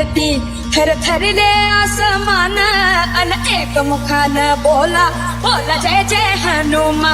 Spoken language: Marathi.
धरती ले आसमान अन एक मुखान बोला बोला जय जय हनुमान.